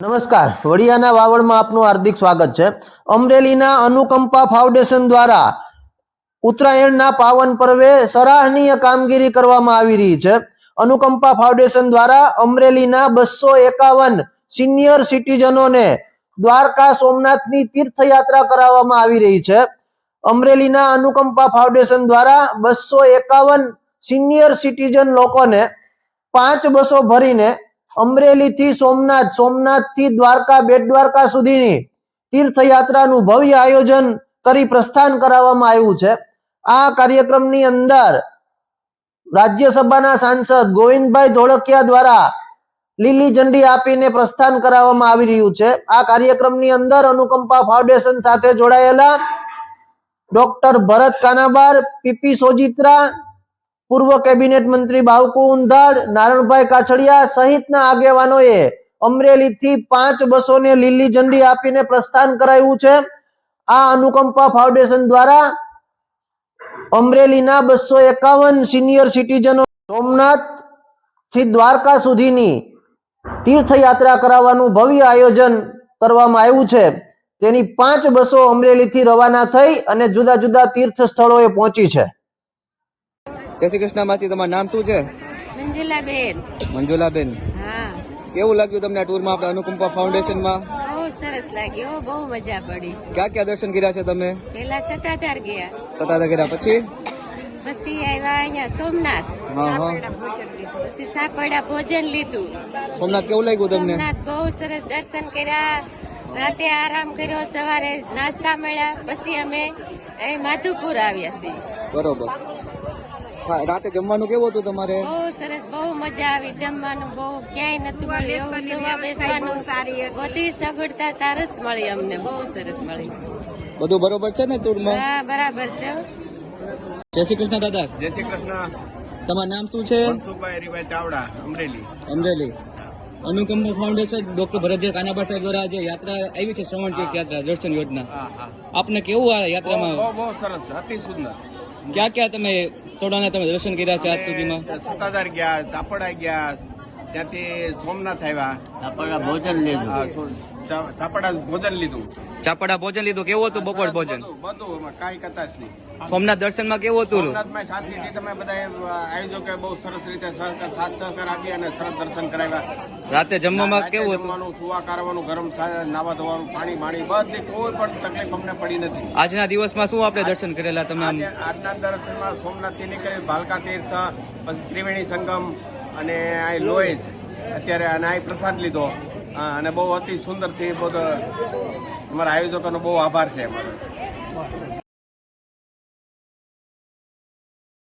નમસ્કાર. વડિયાના વાવડમાં આપનું હાર્દિક સ્વાગત છે. અમરેલીના અનુકંપા ફાઉન્ડેશન દ્વારા ઉત્તરાયણના પાવન પર્વે સરાહનીય કામગીરી કરવામાં આવી રહી છે. અનુકંપા ફાઉન્ડેશન દ્વારા અમરેલીના બસો એકાવન સિનિયર સિટીઝનોને દ્વારકા સોમનાથની તીર્થયાત્રા કરાવવામાં આવી રહી છે. અમરેલીના અનુકંપા ફાઉન્ડેશન દ્વારા બસો એકાવન સિનિયર સિટીઝન લોકોને પાંચ બસો ભરીને અમરેલીથી સોમનાથ, સોમનાથથી દ્વારકા, બેટ દ્વારકા સુધીની તીર્થયાત્રાનું ભવ્ય આયોજન કરી પ્રસ્થાન કરાવવામાં આવ્યું છે. આ કાર્યક્રમની અંદર રાજ્યસભાના સાંસદ ગોવિંદભાઈ ધોળકિયા દ્વારા લીલી ઝંડી આપીને પ્રસ્થાન કરાવવામાં આવી રહ્યું છે. આ કાર્યક્રમની અંદર અનુકંપા ફાઉન્ડેશન સાથે જોડાયેલા doctor Bharat Kanabar P P Sojitra પૂર્વ કેબિનેટ મંત્રી બાવકુ ઉંધાડ નારણભાઈ કાછડિયા સહિતના આગેવાનોએ અમરેલીથી પાંચ બસોને લીલી ઝંડી આપીને પ્રસ્થાન કરાયું છે. આ અનુકંપા ફાઉન્ડેશન દ્વારા અમરેલીના બસો એકાવન સિનિયર સિટીઝનો સોમનાથથી દ્વારકા સુધીની તીર્થયાત્રા કરાવવાનું ભવ્ય આયોજન કરવામાં આવ્યું છે. તેની પાંચ બસો અમરેલીથી રવાના થઈ અને જુદા જુદા તીર્થ સ્થળોએ પહોંચી છે. જય શ્રી કૃષ્ણ માસી તમારું નામ શું છે? મંજુલાબેન. મંજુલાબેન. હા. કેવું લાગ્યું તમને આ ટૂરમાં આપણે અનુકંપા ફાઉન્ડેશનમાં? બહુ સરસ લાગ્યો બહુ મજા પડી. ક્યાં ક્યાં દર્શન કર્યા છે તમે? પેલા સતાધાર ગયા. સતાધા કર્યા પછી? પછી આવ્યા અહીંયા સોમનાથ. પછી સાપડા ભોજન લીધું. સોમનાથ કેવું લાગ્યું તમને? સોમનાથ બહુ સરસ દર્શન કર્યા. રાતે આરામ કર્યો સવારે નાસ્તા મળ્યા. પછી અમે માધુપુર આવ્યા છીએ. બરોબર. હા, રાતે જમવાનું કેવું હતું તમારે? બહુ સરસ બહુ મજા આવી જમવાનું બહુ ક્યાંય નથી મળ્યું. એવું સુવા બેસવાનું બધી સગવડતા સરસ મળી અમને બહુ સરસ મળી. બધું બરોબર છે ને ટૂરમાં? હા બરાબર છે. જય શ્રી કૃષ્ણ દાદા. જય શ્રી કૃષ્ણ. તમારું નામ શું છે? મનસુખભાઈ હરિભાઈ ચાવડા અમરેલી. અમરેલી. અનુકંપા ફાઉન્ડેશન ડોક્ટર ભરતજી કાનાબા સાહેબ દ્વારા જે યાત્રા આવી છે શ્રવણ તીર્થ યાત્રા દર્શન યોજના. આપને કેવું આ યાત્રામાં? બહુ બહુ સરસ અતિ સુંદર. ક્યાં ક્યાં તમે સ્થળોના તમે દર્શન કર્યા છે આજ સુધીમાં? સતાધાર ગયા ચાપડા ગયા ત્યાંથી સોમનાથ આવ્યા. ચાપડા ભોજન લીધું. ચાપડા ભોજન લીધું. ચાપડા ભોજન લીધું. કેવું હતું બપોર ભોજન? બધું કઈ કચાશ નહીં. સોમનાથ દર્શનમાં કેવું હતું? સોમનાથમાં શાંતિથી તમે બધા આયોજકે બહુ સરસ રીતે સહકાર સાથ સહકાર આપી અને સરસ દર્શન કરાવ્યા. રાતે જમવામાં કેવું હતું? જમવાનું સુવા કરવાનું ગરમ નાવા ધોવાનું પાણી બાણી બધી કોઈ પણ તકલીફ અમને પડી નથી. આજના દિવસમાં શું આપણે દર્શન કરેલા તમે આજના દર્શનમાં સોમનાથથી નીકળી ભાલકા તીર્થ ત્રિવેણી સંગમ અને આ લોહી અત્યારે અને આ પ્રસાદ લીધો. અને બહુ અતિ સુંદરથી બધો અમારા આયોજકોનો બહુ આભાર છે અમારો.